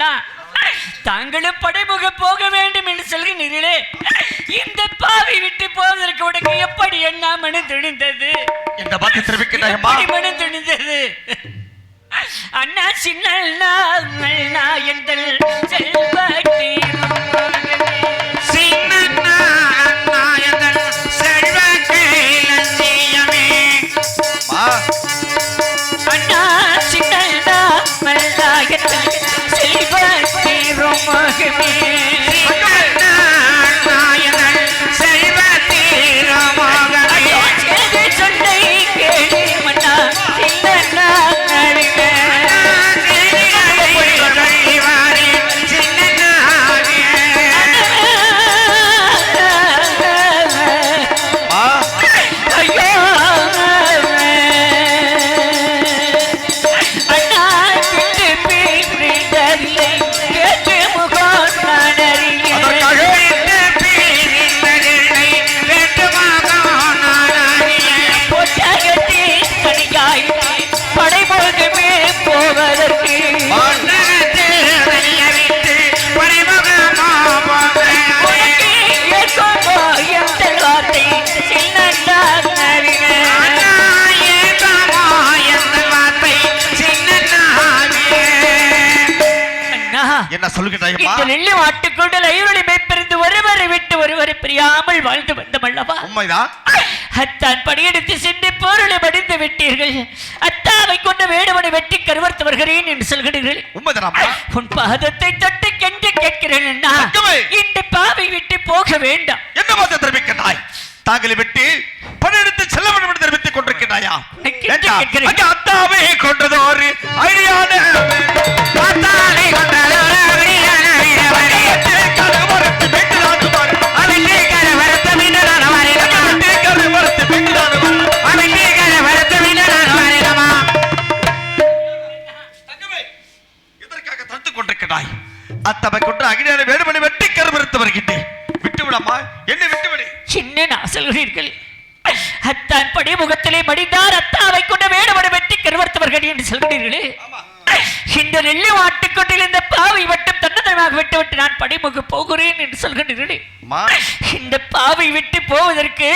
போகிறவண்ணா தாங்களும் படைமுக போக வேண்டும் என்று சொல்கிறீர்களே இந்த பாவி விட்டு போவதற்கு உனக்கு எப்படி என்ன மனம் துணிந்தது இந்த பார்த்து தெரிவிக்கின்றாயம்மா எப்படி மனம் துணிந்தது அண்ணா சின்ன அண்ணா, அண்ணா எந்தல் செல்வத்தீரும் के என்ன சொல்லுகின்றாயம்மா இந்த நெல்லி மாட்டுக்கூடல் ஐவரை மேய்ப்பிருந்து ஒருவரை விட்டு ஒருவரை பிரியாமல் வாழ்ந்து வந்தமல்லவா? உண்மைதான். அத்தான் படியெடுத்து சென்று போருளை மடிந்து விட்டீர்கள். அத்தாவை கொண்ட வேடுவனை வெட்டி கருவர்த்து வருகிறேன் என்று சொல்கிறீர்கள். உண்மைதானம்மா உன் பாதத்தை தொட்டு கென்று கேட்கிறேன். இந்த பாவை விட்டு போக வேண்டாம். என்ன பார்த்து தெரிவிக்கின்றாய்? தாங்களை விட்டு பணியெடுத்து செல்ல வேண்டும் என்று தெரிவித்துக். அங்க அத்தாவே கொண்டது ஒரு வெட்டி கருவறுத்து வருகின்றேன் விட்டுவிடம்மா என்னை விட்டுவிடு சின்ன நான் சொல்கிறீர்கள் அத்தான் படி முகத்திலே மடிந்தார். அத்தாவை கொண்ட வேடுவனை வெட்டி கருவர்த்து வருகிறேன் என்று சொல்கிறீர்களே. இந்த நெல்லி மாட்டுக்கொட்டில் இந்த பாவை மட்டும் தன்னதனமாக விட்டுவிட்டு நான் படிமுக போகிறேன் என்று சொல்கிறீர்களே. இந்த பாவை விட்டு போவதற்கு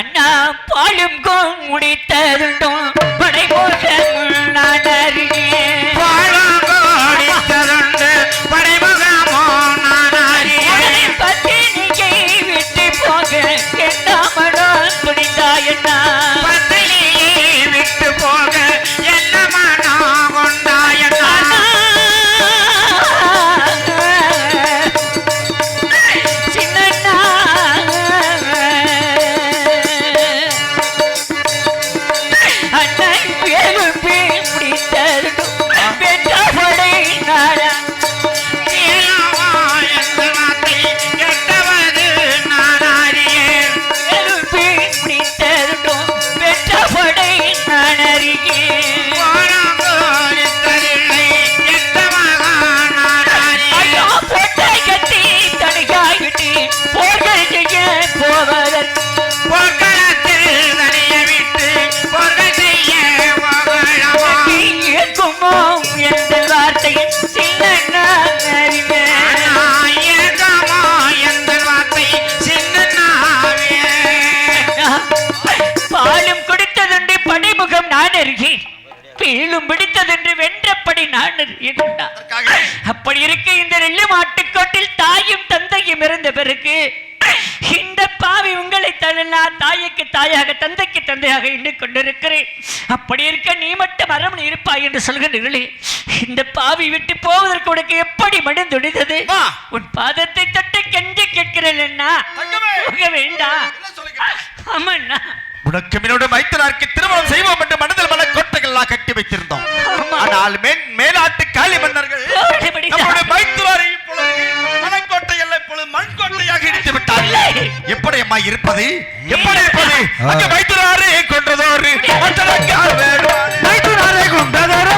அண்ணா பாலும் கோம் முடித்ததுண்டும் படைபோக நான் அறியேன் பீழும் பிடித்ததென்று வென்றப்படி நான் அப்படி இருக்க இந்த நெல்லு மாட்டுக்கோட்டில் தாயும் தந்தையும் இருந்த பிறகு இந்த பாவி உங்களை தள்ளலா தாய்க்கு தாயாக தந்தைக்கு தந்தையாக எண்ணிக் கொண்டிருக்கிறேன். அப்படி இருக்க நீ மட்டும் அரமணி இருப்பாய் என்று சொல்கிறீர்களே இந்த பாவி விட்டு போவதற்கு உனக்கு எப்படி மனதுடித்தது வா. உன் பாதத்தை தொட்டு கெஞ்சி கேட்கிறேன் வேண்டாம். என்ன சொல்லுகிறாய்? ஆமாண்ணா. உனக்கு என்னோட மைத்தனாருக்கு திருமணம் செய்வோம் என்று மனதில் மன கோட்டைகள்லாம் கட்டி வைத்திருந்தோம். ஆனால் மேலாட்டு காளி மன்னர்கள் நம்முடைய மைத்துனாரை இப்பொழுது மனக்கோட்டைகள் இப்பொழுது மண் கோட்டையாக இடித்து விட்டார்கள். எப்படி அம்மா இருப்பது? எப்படி இருப்பது? அங்க மைத்துனாரே கொன்றதோரு வேடுவானே. மைத்துனாரை கொண்டதொரு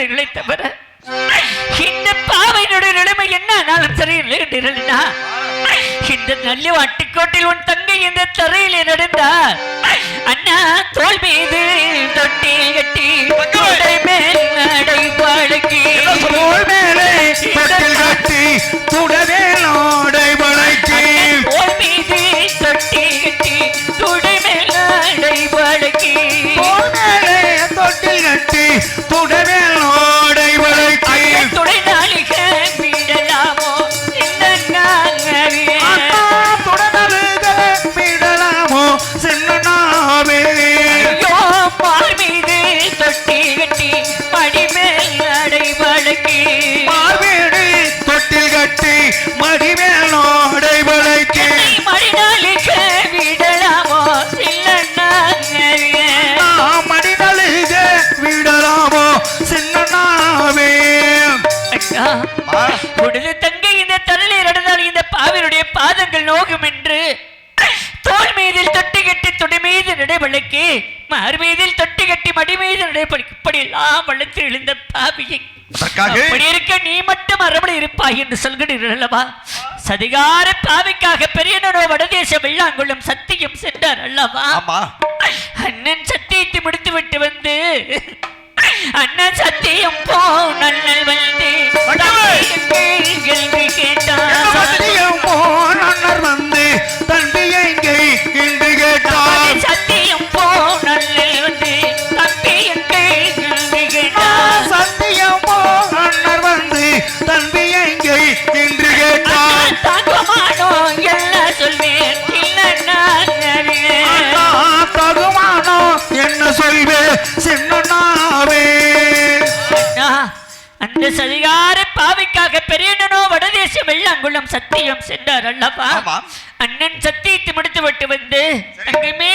என்று தவிர இந்த பாவையினுடைய நிலைமை என்ன? ஆனாலும் சரி இல்லைன்றீர்களா இந்த நல்ல வாட்டிக்கோட்டில் உன் தங்கை இந்த தரையிலே நடந்தா அண்ணா தோல் மீது தொட்டி கட்டி மேல் நடை பழகி தோள் மேலே கட்டி கட்டி துணி மீது நடைபழுக்கி மார் மீதில் தொட்டி கட்டி மடி மீது நடைபழுக்கி இப்படி எல்லாம் வளர்த்து எழுந்த பாவியை. இருக்க நீ மட்டும் அறபடி இருப்பாய் என்று சொல்கிறீர்கள் அல்லவா? சதிகார பாவிக்காக பெரியனோ வடதேச வெள்ளாங்குளம் சத்தியம் சென்றார் அல்லவா? அண்ணன் சத்தியத்தை முடித்து விட்டு சத்தியம் சென்றார் அல்லவா? அண்ணன் சத்தியத்தை முடித்து விட்டு வந்து தங்கமே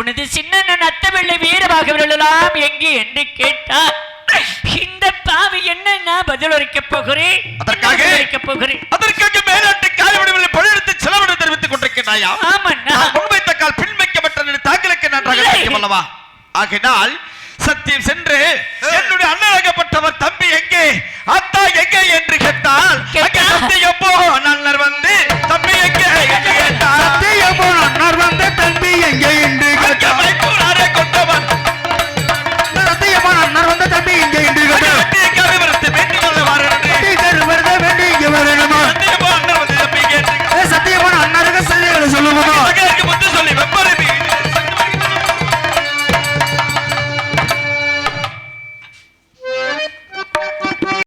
உனது சின்னண்ணன் அத்தவெள்ளை வீரமாக விழலாம் எங்கே? என்று கேட்டார். இந்த பாவி என்னன்னா பதில் உரைக்க போகிறேன். அதற்காக உரைக்க போகிறேன். அதற்காக மேலாட்டு காலவடிவில் பழுத்து செலவிட தெரிவித்துக் கொண்டிருக்கிறாயா ஆமாண்ணா. உண்மை தக்கால் பின் வைக்கப்பட்ட தாக்கலுக்கு நன்றாக தெரியும் அல்லவா? ஆகினால் சத்தியம் சென்று என்னுடைய அண்ணனாகப்பட்டவர் தம்பி எங்கே? அத்தா எங்கே? என்று கேட்டால் சத்தியம்